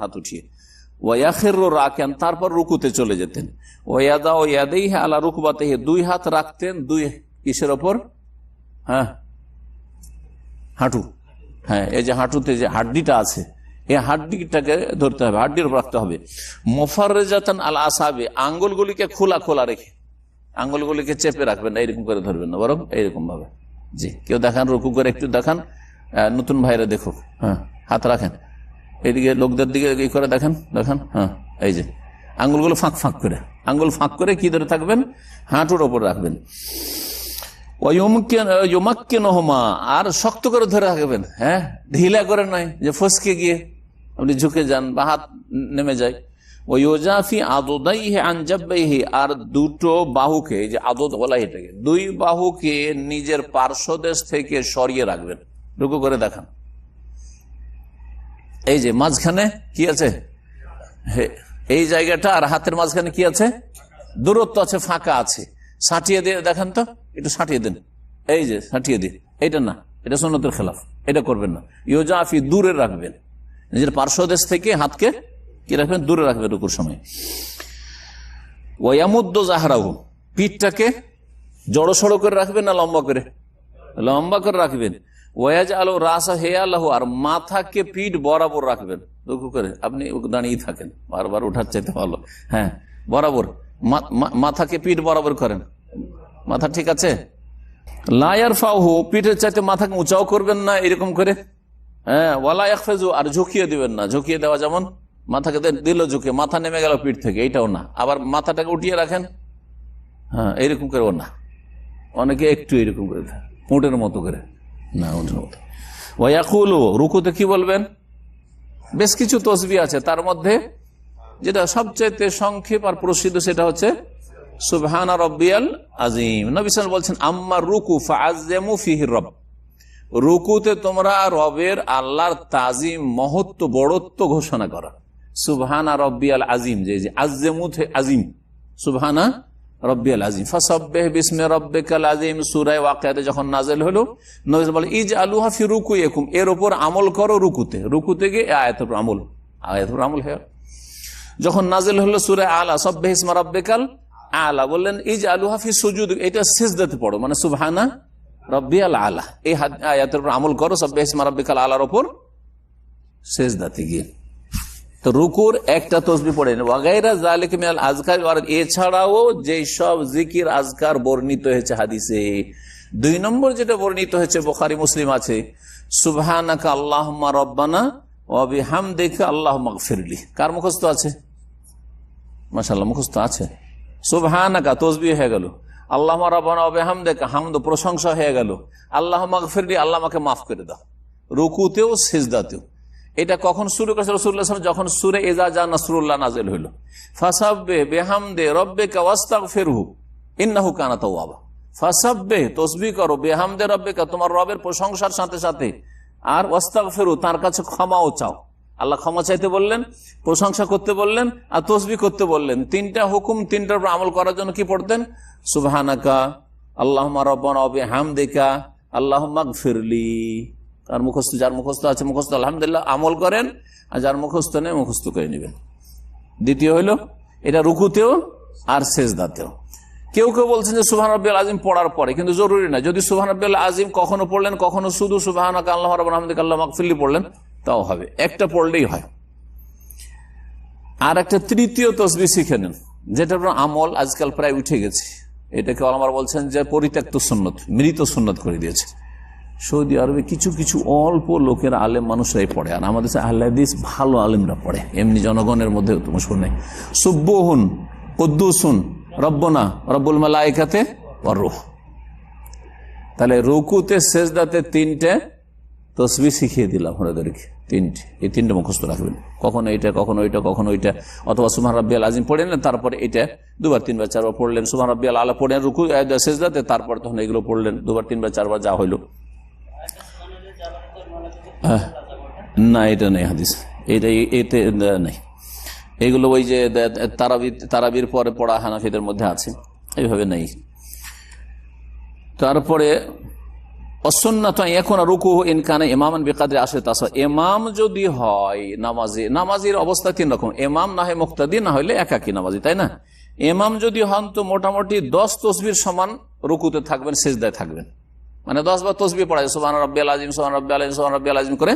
হাত উঠিয়ে। ওয়াখের রাখেন তারপর রুকুতে চলে যেতেন। ওয়াদা ও ইয়াদেই আলা রুকবাতে দুই হাত রাখতেন, দুই কিসের ওপর? হ্যাঁ। হাঁটু। হ্যাঁ এই যে হাঁটুতে যে হাড্ডিটা আছে, এই হাড্ডিটাকে ধরতে হবে, হাড্ডির রাখতে হবে। মোফারেজাতান আল আসাবে, আঙ্গুলগুলিকে খোলা খোলা রেখে। আঙ্গুলগুলিকে চেপে রাখবেন না এইরকম করে ধরবেন না, বরং এইরকম ভাবে জি, কেউ দেখান, রুকু করে একটু দেখান নতুন ভাইরা দেখুক। হ্যাঁ হাত রাখেন। এইদিকে লোকদের দিকে এই করে, দেখেন দেখেন হ্যাঁ এই যে। আঙ্গুলগুলো ফাঁক ফাঁক করে। আঙ্গুল ফাঁক করে কি ধরে থাকবেন? হাঁটুর ওপর রাখবেন। আর শক্ত করে ধরে রাখবেন হ্যাঁ? ঢিলা করে নয়, যে ফসকে গিয়ে আপনি ঝুঁকে যান বা হাত নেমে যায়। ওই ওজাফি আদোদাই হে আনজাবাই হে আর দুটো বাহুকে যে আদত বলা এটাকে, দুই বাহুকে নিজের পার্শ্বদেশ থেকে সরিয়ে রাখবেন। রুকু করে দেখান। এই যে মাঝখানে কি আছে? এই জায়গাটা আর হাতের মাঝখানে কি আছে? দূরত্ব আছে, ফাঁকা আছে। সাঁটিয়ে দিয়ে, দেখেন তো, একটু সাঁটিয়ে দেন। এই যে, সাঁটিয়ে দিন এইটা না, এটা সন্ন্যতের খেলাফ। এটা করবেন না। ইয়োজাফি দূরে রাখবেন। নিজের পার্শ্বদেশ থেকে হাতকে কি রাখবেন? দূরে রাখবেন রুকুর সময়। ওয়ামুদ্দ জাহারাহু। পিঠটাকে জড়ো সড়ো করে রাখবেন না লম্বা করে? লম্বা করে রাখবেন। ওয়াজ আলো রাসা হে আল্লাহ আর মাথাকে পিঠ বরাবর রাখবেন। দুঃখ করে আপনি দাঁড়িয়ে থাকেন, বারবার উঠার চাইতে ভালো। হ্যাঁ বরাবর। মাথাকে পিঠ বরাবর করেন। মাথা ঠিক আছে? লায়ার ফাহু পিঠের চাইতে মাথাকে উঁচাও করবেন না এরকম করে। হ্যাঁ ওয়ালা একফেজু আর ঝুঁকিয়ে দিবেন না। ঝুঁকিয়ে দেওয়া যেমন মাথাকে দিল ঝুঁকে, মাথা নেমে গেল পিঠ থেকে এইটাও না। আবার মাথাটাকে উঠিয়ে রাখেন। হ্যাঁ এইরকম করেও না। অনেকে একটু এরকম করে উটের মতো করে। না ওয়াকুল রুকুতে কি বলবেন? বেশ কিছু তসবি আছে, তার মধ্যে যেটা সবচাইতে সংক্ষেপ আর প্রসিদ্ধ সেটা হচ্ছে, সুবহানা রব্বিয়াল আজিম নবিসাল বলছেন আম্মার রুকু ফাজেমু রব। রুকুতে তোমরা রবের আল্লাহর তাজিম, মহত্ব, বড়ত্ব ঘোষণা করা। সুবহানা রব্বিয়াল আজিম যে আজেমু আজিম সুবহানা রব্বিয়াল আজিম যখন নাযিল হলো নবী বলে রুকুইকুম এর উপর আমল করো রুকুতে। রুকুতে গিয়ে যখন নাজিল হলো সূরা আলা, সাব্বিহ ইসমা রব্বিকাল আলা, বললেন ইজ আলুহা ফি সুজুদ এটা সিজদাতে পড়ো মানে সুবহানা রব্বিয়াল আলা। এই আয়াতের উপর আমল করো, সাব্বিহ ইসমা রব্বিকাল আলার উপর সিজদাতে গিয়ে। তো রুকুর একটা তসবি পড়েন। ওয়াগাইরা জালিক মিনাল আজকার এছাড়াও যেই সব জিকির আজকার বর্ণিত হয়েছে হাদিসে। দুই নম্বর যেটা বর্ণিত হয়েছে, বোখারি, মুসলিম আছে, সুবহানাকা আল্লাহুম্মা রব্বানা ওয়া বিহামদিকা আল্লাহুম্মা গফিরলি। কার মুখস্থ আছে? মাশাআল্লাহ, মুখস্থ আছে। সুবহানাকা, তসবি হয়ে গেল। আল্লাহ রব্বানা ওয়া বিহামদিকা, হামদ প্রশংসা হয়ে গেল। আল্লাহুম্মা গফিরলি, আল্লাহ আমাকে মাফ করে দাও। রুকুতেও, সিজদাতেও। এটা কখন শুরু করেছে রসুল্লাহ সাল্লাম যখন সুরে এজা জা নসরুল্লাহ নাজেল হইল। ফাসাব্বে বেহামদে রব্বে কাস্তাক ফেরহু ইন্নাহু কানা তাওয়াবা। ফাসাব্বে তসবি করো, বেহামদে রব্বে কা তোমার রবের প্রশংসার সাথে সাথে। আর ওয়াস্তাক ফেরু তার কাছে ক্ষমাও চাও। আল্লাহ ক্ষমা চাইতে বললেন, প্রশংসা করতে বললেন, আর তসবি করতে বললেন। তিনটা হুকুম, তিনটার উপর আমল করার জন্য কি পড়তেন? সুবহানাকা আল্লাহ রব্বানা হামদিকা আল্লাহ ফিরলি তার মুখস্থ, যার মুখস্থ আছে মুখস্থ, আলহামদুলিল্লাহ, আমল করেন, আর যার মুখস্থ নেই, মুখস্থ করে নেবেন। দ্বিতীয় হইল, এটা রুকুতেও আর শেষদাতেও কেউ কেউ বলছেন যে সুহান রব্বিল আজিম পড়ার পরে, কিন্তু জরুরি না। যদি সুহান রব্বিল আজিম কখনো পড়লেন, কখনো শুধু সুবাহান আল্লাহ রব আহমদিক আল্লাহ মাকফিল্লি পড়লেন, তাও হবে। একটা পড়লেই হয়। আর একটা তৃতীয় তসবি শিখে নেন, যেটা আমল আজকাল প্রায় উঠে গেছে। এটাকে আমার বলছেন যে পরিত্যক্ত সুন্নত, মৃত সুন্নত করে দিয়েছে। সৌদি আরবে কিছু কিছু অল্প লোকের আলেম মানুষরাই পড়ে, আর আমাদের আহ্লাদিস ভালো আলেমরা পড়ে। এমনি জনগণের মধ্যে শুনে সুব্বহুন কদ্দুসুন, রব্বনা, রব্বুল মালাইকাতে রুহ। তাহলে রুকুতে শেষদাতে তিনটে, তসবি শিখিয়ে দিলাম আপনাদেরকে তিনটে, এই তিনটে মুখস্থ রাখবেন। কখনো এইটা কখনো ওইটা কখনো ওইটা। অথবা সুমান রাব্বিয়াল আজিম পড়লেন তারপরে এটা দুবার, তিনবার, চারবার পড়লেন। সুমান রাব্বিয়াল আলা পড়লেন রুকু শেষদাতে তারপর তখন এগুলো পড়লেন, দুবার, তিনবার, চারবার যা হইল। না, এটা নেই হাদিস। এটা, এতে নেই। এগুলো ওই যে তারাবি, তারাবির পরে পড়া হানাফিদের মধ্যে আছে। এইভাবে নেই। তারপরে, অসন্নত এখন রুকু ইনকানে ইমামান বেকাদে আসে তাসা এমাম যদি হয় নামাজি, নামাজির অবস্থা তিন রকম। এমাম না হয় মুক্তাদি, না হইলে একাকি নামাজি, তাই না? এমাম যদি হন তো মোটামুটি দশ তসবির সমান রুকুতে থাকবেন, সেজদায় থাকবেন। মানে দশ বার তসবি পড়া যায় সোহান রব্বি আজিম সোহান রব্বি আলিম সোহান রব্বি আজিম করে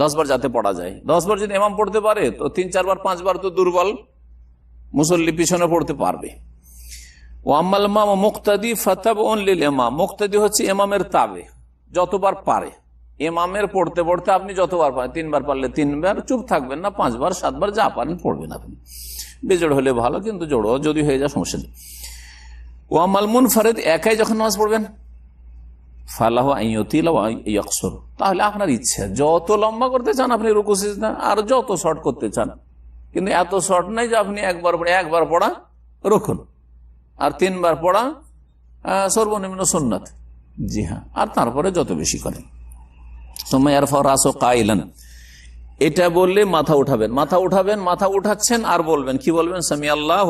দশ বার যাতে পড়া যায়। দশ বার যদি এমাম পড়তে পারে, তো তিন চারবার পাঁচবার তো দুর্বল মুসল্লি পিছনে পড়তে পারবে। মুক্তাদি হচ্ছে এমামের তাবে, যতবার পারে। এমামের পড়তে পড়তে আপনি যতবার পারেন, তিনবার পারলে তিনবার চুপ থাকবেন না, পাঁচবার, সাতবার, যা আপনি। বেজোড় হলে ভালো, কিন্তু জোড়ো যদি হয়ে যায় সমস্যা নেই। ও আমাল মুন ফারেদ একাই যখন নামাজ পড়বেন? ফালাহ আইয়তিল ইয়াকসর। তাহলে আপনার ইচ্ছা, যত লম্বা করতে চান আপনি রুকু সিজদা, আর যত শর্ট করতে চান। কিন্তু এত শর্ট নাই যে আপনি একবার পড়ে, একবার পড়া, রুকুন। আর তিনবার পড়া সর্বনিম্ন সুন্নাত। জি হ্যাঁ আর তারপরে যত বেশি করেন। সময় আর ফরাসো কাইলান এটা বললে মাথা উঠাবেন মাথা উঠাবেন, মাথা উঠাচ্ছেন, আর বলবেন, কি বলবেন? সামি আল্লাহ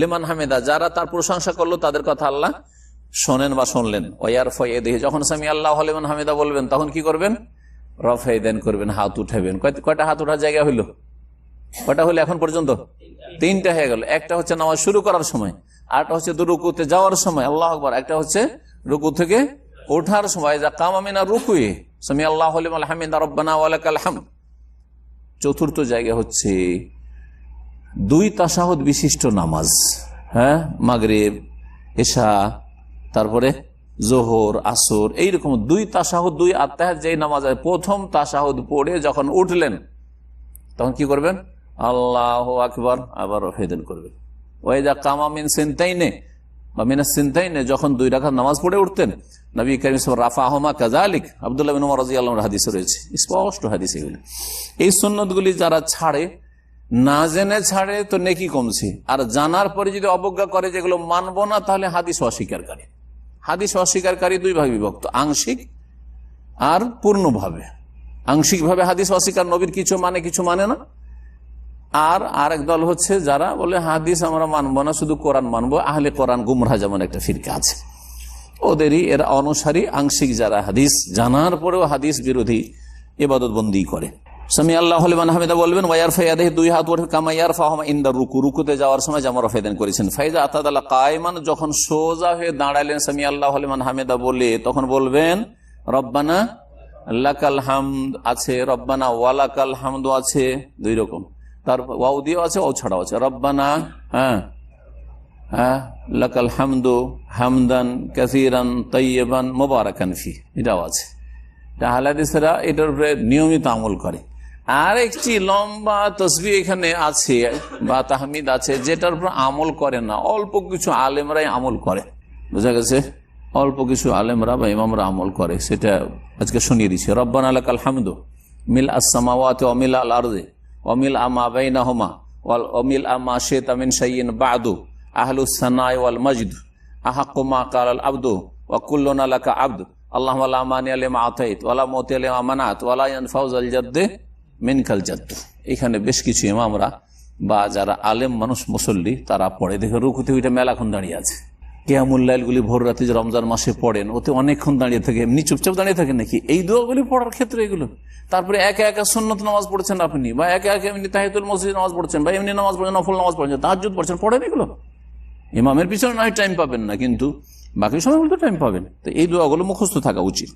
লেমান হামেদা। যারা তার প্রশংসা করল, তাদের কথা আল্লাহ শোনেন বা শুনলেন। ওয়ার ফয়েদে যখন সামি আল্লাহ লেমান হামিদা বলবেন, তখন কি করবেন? রফেদেন করবেন, হাত উঠাবেন। কয়- কয়টা হাত উঠার জায়গা হইল? কয়টা হলো এখন পর্যন্ত? তিনটা হয়ে গেল। একটা হচ্ছে নামাজ শুরু করার সময় আরটা হচ্ছে রুকুতে যাওয়ার সময়। আল্লাহ আকবর। একটা হচ্ছে রুকু থেকে ওঠার সময়। যা কামামিনা রুকুয়ে সামি আল্লাহ হামিদ রব্বানা ওয়ালাকাল হামদ। চতুর্থ জায়গা হচ্ছে দুই তাসাহদ বিশিষ্ট নামাজ হ্যাঁ? মাগরেব, এশা তারপরে জোহর, আসর, এইরকম দুই তাসাহুদ দুই আত্মাহের যেই নামাজ প্রথম তাসাহুদ পড়ে যখন উঠলেন, তখন কি করবেন? আল্লাহ আকবর আবার ফেদেন করবেন। ওই যা কামা মিন সিনতাইনে, বা মিনা সিনতাইনে, যখন দুই রাখার নামাজ পড়ে উঠতেন, নবী করিম রাফা আহমা কাজালিক আবদুল্লাহ বিন রাদিয়াল্লাহু আনহু হাদিসে রয়েছে। স্পষ্ট হাদিস এগুলি। এই সুন্নতগুলি যারা ছাড়ে, না জেনে ছাড়ে তো নেকি কমছে। আর জানার পরে যদি অবজ্ঞা করে যেগুলো মানবো না, তাহলে হাদিস অস্বীকারী। হাদিস অস্বীকারী দুই ভাগে বিভক্ত, আংশিক আর পূর্ণভাবে। আংশিকভাবে হাদিস অস্বীকার নবীর কিছু মানে কিছু মানে না। আর আরেক দল হচ্ছে যারা বলে, হাদিস আমরা মানবো না, শুধু কোরআন মানবো, আহলে কোরআন গুমরা যেমন একটা ফিরকা আছে। ওদেরই এরা অনুসারী আংশিক যারা হাদিস, জানার পরেও হাদিস বিরোধী এবাদত বন্দি করে। সামি আল্লাহ হামিদা বলবেন ওয়ার ফাইয়াদে দুই হাত ওঠে কামাইয়ার ফাহমা ইন্দা রুকু। রুকুতে যাওয়ার সময় জামা রফেদান করেছেন। ফাইজা আতাদ আল্লাহ কায়মান, যখন সোজা হয়ে দাঁড়ালেন সামি আল্লাহ হামেদা বলে, তখন বলবেন, রব্বানা লাকাল হামদ আছে, রব্বানা ওয়ালাকাল হামদ আছে। দুই রকম। তারপর ওয়াউ দিয়েও আছে ও ছাড়াও আছে। রব্বানা হ্যাঁ হ্যাঁ লাকাল হামদু হামদান কাসিরান তৈবান মোবারকান ফি এটাও আছে। হালাদিসেরা এটার উপরে নিয়মিত আমল করে। আর একটি লম্বা তসবি এখানে আছে বা তাহমিদ আছে, যেটার উপর আমল করে না। অল্প কিছু আলেমরাই আমল করে। বুঝা গেছে? অল্প কিছু আলেমরা বা ইমামরা আমল করে। সেটা আজকে শুনিয়ে দিচ্ছে। রব্বান আলাকাল হামদু মিল আসামাওয়াতে অমিল আল আরদে অমিল আমা ওয়াল অমিল আমা শেত আমিন সাইয়িন বাদু আহলুস সানাই ওয়াল মজদ আহাকুমা কাল আল আব্দু ওয়াকুল্লুনা লাকা আব্দ। আল্লাহ আল্লাহ মানি আলিমা আতাইত ওয়ালা মতি আলিমা মানাত ওয়ালা ইয়ানফাউজ আল জাদ্দে মিনকাল জাদ্দ এখানে বেশ কিছু ইমামরা বা যারা আলেম মানুষ, মুসল্লি, তারা পড়ে। দেখে রুকুতে ওইটা মেলাক্ষণ দাঁড়িয়ে আছে। কেয়ামুল্লাইলগুলি ভোর রাতে যে রমজান মাসে পড়েন, ওতে অনেকক্ষণ দাঁড়িয়ে থাকে। এমনি চুপচাপ দাঁড়িয়ে থাকে নাকি? এই দোয়াগুলি পড়ার ক্ষেত্রে এগুলো। তারপরে একা একা সন্ন্যত নামাজ পড়ছেন আপনি, বা একা একা এমনি তাহিদুল মসজিদ নামাজ পড়ছেন, বা এমনি নামাজ পড়ছেন, নফল নামাজ পড়ছেন তাহাজুদ পড়ছেন, পড়েন এগুলো। ইমামের পিছনে নয় টাইম পাবেন না, কিন্তু বাকি সময়গুলো টাইম পাবেন। তো এই দোয়াগুলো মুখস্থ থাকা উচিত।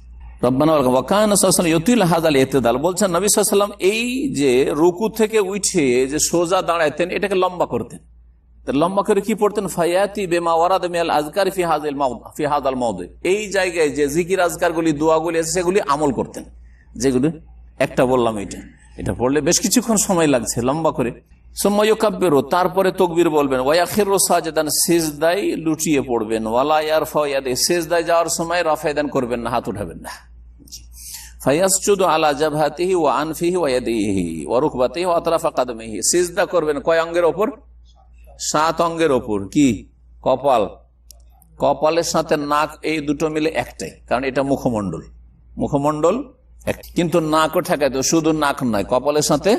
বলছেন এই যে রুকু থেকে উঠে যে সোজা দাঁড়াইতেন, এটাকে লম্বা করতেন। লম্বা করে পড়তেন? বেমা আজকার ফি হাজাল মাউদ, ফি এই জায়গায় যে দোয়াগুলি আছে, সেগুলি আমল করতেন। যেগুলি, একটা বললাম এটা এটা পড়লে বেশ কিছুক্ষণ সময় লাগছে, লম্বা করে। সময় কাব্যেরও তারপরে তকবির বলবেন লুটিয়ে পড়বেন। ওয়ালায়ার ফয়াদে শেষদায় যাওয়ার সময় রাফায়দান করবেন না, হাত উঠাবেন না। ফায়াসচুদ আলা করবেন কয় অঙ্গের ওপর? সাত অঙ্গের ওপর। কপাল। কপালের সাথে নাক এই দুটো মিলে একটাই, কারণ এটা মুখমণ্ডল। মুখমণ্ডল কিন্তু নাকও ঠেকাইতে শুধু নাক নয়, কপালের সাথে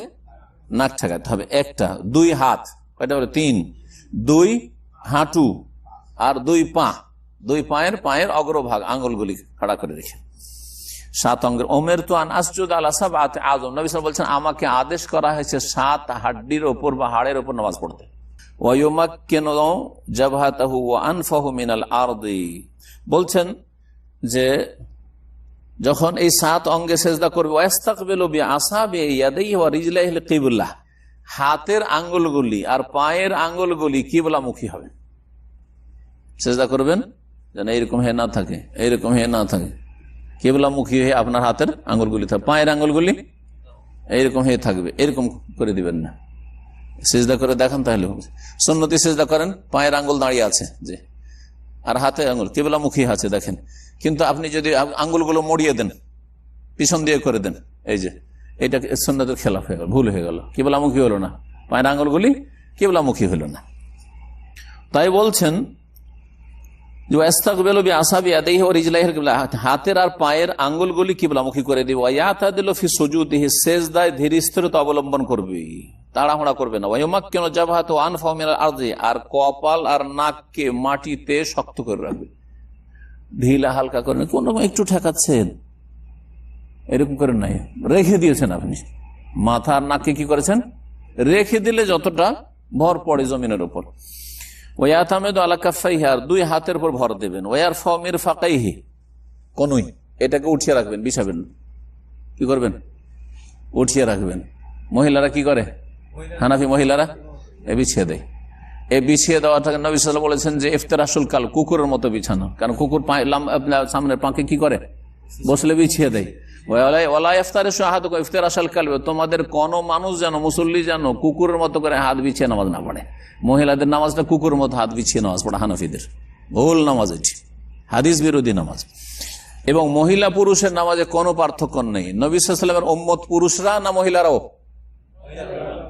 নাক ঠেকাতে হবে। একটা, দুই হাত, কয়টা বলে? তিন। দুই হাঁটু আর দুই পা। দুই পায়ের পায়ের অগ্রভাগ, আঙ্গুলগুলি খাড়া করে রেখে। সাত অঙ্গের, ওমের তো আন আসজুদ আল্লাহ সাব আজম নবী সাহেব বলছেন, আমাকে আদেশ করা হয়েছে সাত হাড্ডির ওপর বা হাড়ের ওপর নামাজ পড়তে। বলছেন যে, যখন এই সাত অঙ্গে সেজদা করবে, ওয়াস্তাকবিলু বিআসাবি ইয়াদাইহি ওয়া রিজলাইহি কিবলা হাতের আঙ্গুলগুলি আর পায়ের আঙ্গুলগুলি কিবলামুখী হবে। সেজদা করবেন যেন এইরকম হে না থাকে, এইরকম হে না থাকে। কেবলামুখী হয়ে আপনার হাতের আঙ্গুলগুলি থাকবে। পায়ের আঙ্গুলগুলি এইরকম হয়ে থাকবে। এরকম করে দিবেন না। সেজদা করে দেখান তাহলে হবে। সুন্নতি সেজদা করেন, পায়ের আঙ্গুল দাঁড়িয়ে আছে যে, আর হাতে আঙ্গুল, কেবলামুখী আছে দেখেন। কিন্তু আপনি যদি আ- আঙ্গুলগুলো মড়িয়ে দেন, পিছন দিয়ে করে দেন, এই যে, এটা সুন্নতের খেলাফ হয়ে গেল, ভুল হয়ে গেল। কেবলামুখী হলো না। পায়ের আঙ্গুলগুলি কেবলামুখী হলো না। তাই বলছেন যে ওয়াস্তাকবিলু বিআসাবি ইয়াদাইহি ওয়া রিজলাইহি কিবলা হাতের আর পায়ের আঙ্গুলগুলি কিবলামুখী করে দিব। ধীর স্থিরতা অবলম্বন করবে। তাড়াহুড়া করবে না। মিনাল আরদি, আর কপাল আর নাককে মাটিতে শক্ত করে রাখবে। ঢিলা হালকা করে কোনো একটু ঠেকাচ্ছেন? এরকম করে নাই। রেখে দিয়েছেন আপনি। মাথা আর নাককে কি করেছেন? রেখে দিলে যতটা ভর পড়ে জমিনের উপর। ওয়াতামেদ আলা কাফাইহি, আর দুই হাতের উপর ভর দেবেন। ওয়ার ফমির ফাঁকাইহি কোনই, এটাকে উঠিয়ে রাখবেন, বিছাবেন। কি করবেন? উঠিয়ে রাখবেন। মহিলারা কি করে? হানাফি মহিলারা? এ বিছিয়ে দেয়। এ বিছিয়ে দেওয়াটাকে নবী সাল্লাম বলেছেন যে ইফতারাসুল কাল, কুকুরের মতো বিছানো। কারণ কুকুর সামনের পাঁকে কি করে? বসলে বিছিয়ে দেয়। তোমাদের কোন মানুষ যেন, মুসল্লি যেন কুকুরের মতো করে হাত বিছিয়ে নামাজ না পড়ে। মহিলাদের নামাজটা কুকুরের মতো হাত বিছিয়ে নামাজ পড়ে, হানফিদের। ভুল নামাজ এটি। হাদিস বিরোধী নামাজ। এবং মহিলা পুরুষের নামাজে কোনো পার্থক্য নেই। নবী সাল্লামের ওম্মত পুরুষরা না মহিলারাও?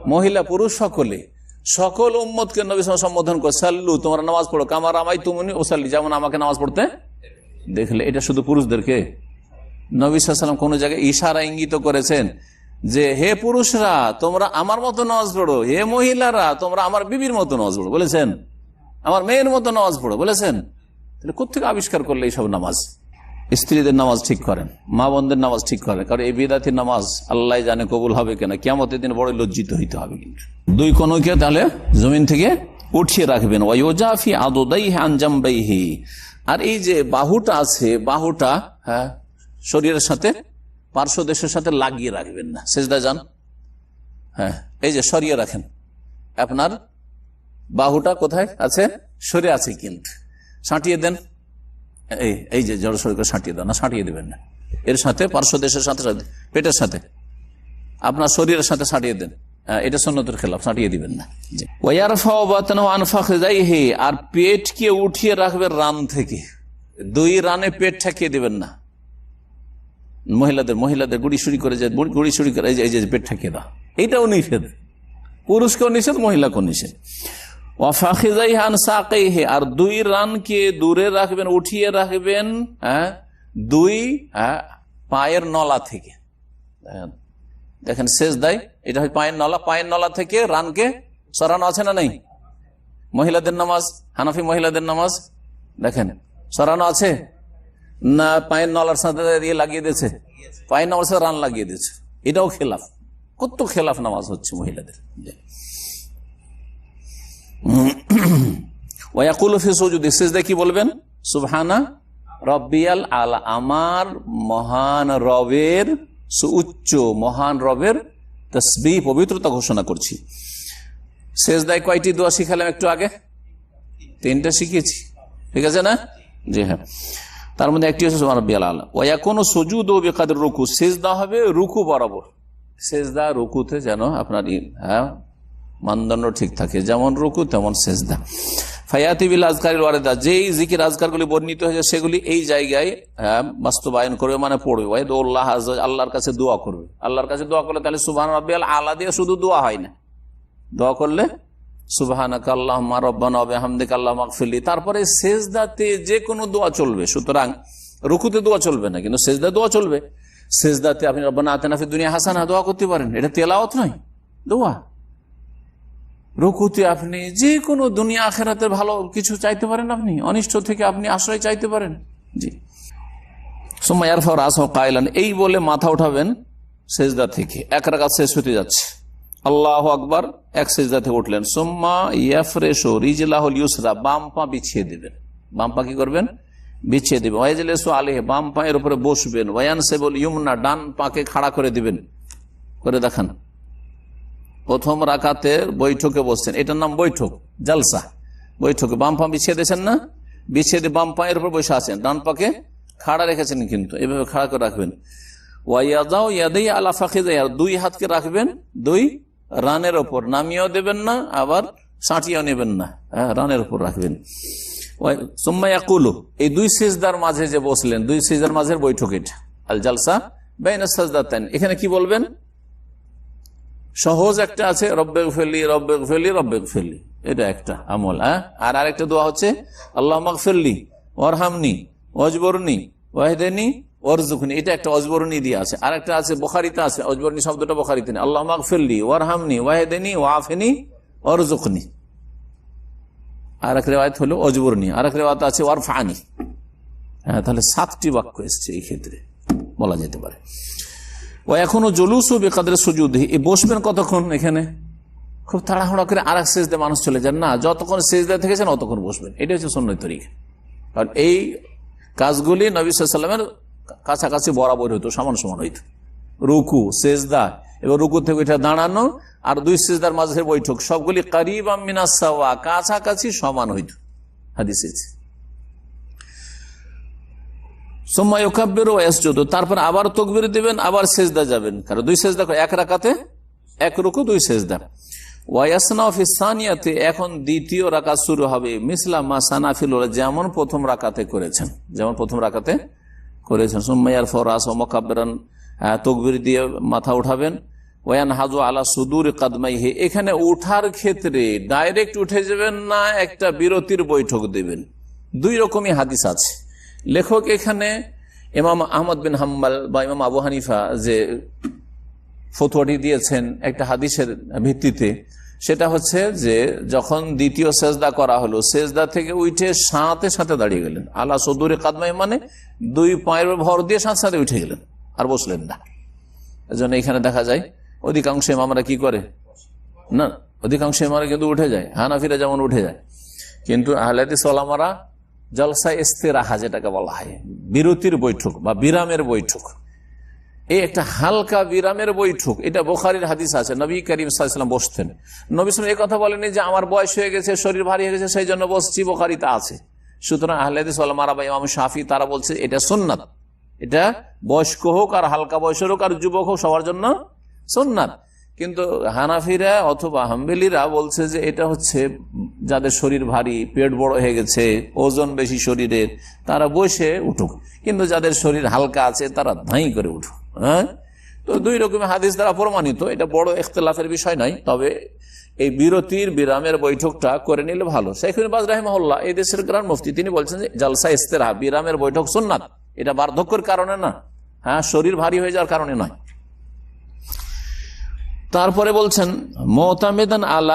মহিলা পুরুষ সকলে। সকল উম্মতকে নবী সম্বোধন করে, সাল্লু, তোমরা নামাজ পড়ো। কামার আমাই তুমি ওসাল্লি যেমন আমাকে নামাজ পড়তে দেখলে, এটা শুধু পুরুষদেরকে? নবী কোন জায়গায় ইশারা ইঙ্গিত করেছেন যে, হে পুরুষরা, তোমরা আমার মতো নামাজ পড়ো। হে মহিলারা, তোমরা আমার বিবির মতো নামাজ পড়ো। বলেছেন। আমার মেয়ের মতো নামাজ পড়ো। বলেছেন। কোথেকে আবিষ্কার করলে এইসব নামাজ? স্ত্রীদের নামাজ ঠিক করেন মা বোনদের নামাজ ঠিক করেন, কারণ এই বিদাতির নামাজ আল্লাহ জানে কবুল হবে কিনা। কেমতের দিন বড় লজ্জিত হইতে হবে কিন্তু। দুই কনকে তাহলে জমিন থেকে উঠিয়ে রাখবেন। ওয়াইজাফি আদোদাই আনজাম্বাইহি। আর এই যে বাহুটা আছে, বাহুটা হ্যাঁ শরীরের সাথে পার্শ্ব দেশের সাথে লাগিয়ে রাখবেন না। সেজদা যান। হ্যাঁ এই যে সরিয়ে রাখেন। আপনার বাহুটা কোথায় আছে? সরে আছে কিন্তু। সাঁটিয়ে দেন। এই এই যে জড় শরীর সাঁটিয়ে দেন। না সাঁটিয়ে দেবেন না। এর সাথে পার্শ্ব দেশের সাথে সাথে পেটের সাথে। আপনার শরীরের সাথে সাঁটিয়ে দেন। আহ, এটা সন্ন্যতের খেলাফ সাঁটিয়ে দিবেন না। আর পেটকে উঠিয়ে রাখবে রান থেকে। দুই রানে পেট ঠেকিয়ে দিবেন না। মহিলাদের মহিলাদের গুড়ি সুড়ি করে যে গুড়ি সুড়ি করে এই যে- পেট ঠেকিয়ে দাও। এইটাও নিষেধ। পুরুষকেও নিষেধ মহিলাকেও নিষেধ। আর দুই রানকে দূরে রাখবেন উঠিয়ে রাখবেন হ্যাঁ দুই হ্যাঁ, পায়ের নলা থেকে। দেখেন শেষ দেয় এটা হয় পায়ের নলা পায়ের নলা থেকে রানকে সরানো আছে না নেই? মহিলাদের নামাজ হানাফি মহিলাদের নামাজ দেখেন সরানো আছে? না, পায়ের নলার সাথে দিয়ে লাগিয়ে দিয়েছে। পায়ের নলার সাথে রান লাগিয়ে দিয়েছে। এটাও খেলাফ। কত খেলাফ নামাজ হচ্ছে মহিলাদের। কি বলবেন? সুবহানা রব্বিয়াল আলা, আমার মহান রবের সুউচ্চ মহান রবের তসবি পবিত্রতা ঘোষণা করছি। শেষদায় কয়টি দোয়া শিখালাম একটু আগে? তিনটা শিখেছি ঠিক আছে না? জি হ্যাঁ। তার মধ্যে একটি হচ্ছে সুবহান রব্বিয়াল আলা ওয়া কোনো সুজুদ ও বেকাদের রুকু সেজদা হবে রুকু বরাবর। সেজদা রুকুতে যেন আপনার হ্যাঁ মানদণ্ড ঠিক থাকে যেমন রুকু তেমন সেজদা। ফায়াতিবিল আজকারের ওয়ারেদা যেই জিকির আজকারগুলি বর্ণিত হয়েছে সেগুলি এই জায়গায় হ্যাঁ, বাস্তবায়ন করবে মানে পড়বে। ওয়াইদ উল্লাহ আজ- আল্লাহর কাছে দোয়া করবে। আল্লাহর কাছে দোয়া করলে তাহলে সুবহান রাব্বিয়াল আলা দিয়ে শুধু দোয়া হয় না। দোয়া করলে সুবাহানাক আল্লাহ রব্বানা হামদিক আল্লাহ মাকফিলি তারপরে সেজদাতে যে কোনো দোয়া চলবে, সুতরাং রুকুতে দোয়া চলবে না, কিন্তু সেজদা দোয়া চলবে। সেজদাতে আপনি রব্বানা আতেনাফি দুনিয়া হাসানা, দোয়া করতে পারেন। এটা তেলাওয়াত নয়, দোয়া। রুকুতে আপনি যে কোনো দুনিয়া আখেরাতে ভালো কিছু চাইতে পারেন আপনি, অনিষ্ট থেকে আপনি আশ্রয় চাইতে পারেন। জি। সোম্মায়ার ফর আস কাইলান, এই বলে মাথা উঠাবেন সেজদা থেকে। এক রাকাত শেষ হতে যাচ্ছে। আল্লাহ আকবার এক সেজদা থেকে উঠলেন। সোম্মা ইয়াফরেশো রিজলাহুল ইউসরা, বাম পা বিছিয়ে দেবেন। বাম পা কি করবেন? বিছিয়ে দেবেন। ওয়াইজলেসু আলেহ বাম পায়ের উপরে বসবেন। ওয়ান সেবল ইউমনা, ডান পাকে খাড়া করে দিবেন। করে দেখান। প্রথম রাকাতের বৈঠকে বসছেন। এটার নাম বৈঠক, জালসা। বৈঠকে বাম পা বিছিয়ে দিয়েছেন না? বিছিয়ে দিয়ে বাম পায়ের উপর বসে আছেন। ডান পাকে খাড়া রেখেছেন কিন্তু, এভাবে খাড়া করে রাখবেন। ওয়াইয়াদাও ইয়াদাই আলা ফাঁকিদা দুই হাতকে রাখবেন, দুই রানের ওপর। নামিয়েও দেবেন না, আবার সাঁটিয়েও নেবেন না। হ্যাঁ রানের ওপর রাখবেন। সোম্মায়াকুলু এই দুই সিজদার মাঝে যে বসলেন, দুই সিজদার মাঝের বৈঠক এটা, আল জালসা বেইনা সাজদাতান এখানে কি বলবেন? সহজ একটা আছে রব্বেক ফেলি রব্বেক ফেলি রব্বেক ফেলি এটা একটা আমল হ্যাঁ? আর আরেকটা দোয়া হচ্ছে আল্লাহ মাগফিরলি ওরহামনি অজবরনি ওয়াহিদেনি ওরজুকনি এটা একটা অজবরনি দিয়ে আছে। আর একটা আছে, বোখারিতে আছে অজবরনি শব্দটা বোখারিতে নেই। আল্লাহ মাগফিরলি ওরহামনি ওয়াহিদেনি, ওয়াফেনি ওরজুকনি আর এক রেওয়ায়ত হলো অজবরনি আর এক রেওয়াত আছে ওয়ারফানি। হ্যাঁ তাহলে সাতটি বাক্য এসছে এই ক্ষেত্রে, বলা যেতে পারে। ও এখনও জলুস ও বেকাদের সুযোগ বসবেন কতক্ষণ এখানে? খুব তাড়াহুড়া করে আর এক সেজদে মানুষ চলে যান। না, যতক্ষণ সেজদা থেকেছেন অতক্ষণ বসবেন। এটা হচ্ছে সন্ন্যত তরিকা। কারণ এই কাজগুলি নবী সাল্লামের কাছাকাছি বরাবর হইতো, সমান সমান হইতো। রুকু, সেজদা এবং রুকু থেকে ওইটা দাঁড়ানো আর দুই সেজদার মাঝের বৈঠক, সবগুলি কারিব মিনাসাওয়া কাছাকাছি সমান হইত। হাদিসে তারপর আবার তকবির দিবেন, আবার সেজদা যাবেন। কারণ দুই সেজদা এক রাকাতে, এক রুকু, দুই সেজদা। ওয়াসনাফিসানিয়াতে এখন দ্বিতীয় রাকাত শুরু হবে মিসলাম যেমন প্রথম রাকাতে করেছেন, যেমন প্রথম রাকাতে করেছেন। সুম্মাইয়ার ফরাস ও মোকাব্বেরান তকবির দিয়ে মাথা উঠাবেন। ওয়ান হাজু আলা সুদূর কাদমাইহে, এখানে উঠার ক্ষেত্রে ডাইরেক্ট উঠে যাবেন না, একটা বিরতির বৈঠক দেবেন। দুই রকমই হাদিস আছে। লেখক এখানে ইমাম আহমদ বিন হাম্বাল বা ইমাম আবু হানিফা যে ফতুয়াটি দিয়েছেন একটা হাদিসের ভিত্তিতে সেটা হচ্ছে যে যখন দ্বিতীয় সেজদা করা হলো, সেজদা থেকে উঠে সাথে সাথে দাঁড়িয়ে গেলেন। আল্লাহ সদুরে কাদমাই মানে দুই পায়ের ভর দিয়ে সাথে সাথে উঠে গেলেন আর বসলেন না। এজন্য এখানে দেখা যায়, অধিকাংশ ইমামরা কি করে? না, অধিকাংশ ইমামরা কিন্তু উঠে যায়। হানাফিরা যেমন উঠে যায়। কিন্তু আহলাদি সালামারা জলসা ইস্তেরাহা যেটাকে বলা হয়, বিরতির বৈঠক বা বিরামের বৈঠক। এই একটা হালকা বিরামের বৈঠক। এটা বোখারির হাদিস আছে। নবী করিম সাল্লাম বসতেন। নবী সালাম এই কথা বলেনি যে আমার বয়স হয়ে গেছে, শরীর ভারী হয়ে গেছে, সেই জন্য বসছি বোখারিতে আছে। সুতরাং আহলাদিস আলমারা বা ইমাম শাফি তারা বলছে, এটা সোননাথ এটা বয়স্ক হোক আর হালকা বয়সের হোক আর যুবক হোক, সবার জন্য সোননাথ কিন্তু হানাফিরা অথবা হাম্বেলিরা বলছে যে এটা হচ্ছে যাদের শরীর ভারী, পেট বড় হয়ে গেছে, ওজন বেশি শরীরের, তারা বসে উঠুক। কিন্তু যাদের শরীর হালকা আছে, তারা ধাই করে উঠুক হ্যাঁ? তো দুই রকমের হাদিস দ্বারা প্রমাণিত, এটা বড় ইখতলাফের বিষয় নয় তবে এই বিরতির, বিরামের বৈঠকটা করে নিলে ভালো। শেখুল বাজ রাহিমহল্লা এই দেশের গ্রাম মুফতি, তিনি বলছেন যে জালসা ইস্তেরা বিরামের বৈঠক সুন্নাত। এটা বার্ধক্যের কারণে না হ্যাঁ? শরীর ভারী হয়ে যাওয়ার কারণে নয়। তারপরে বলছেন মোতামেদান আলা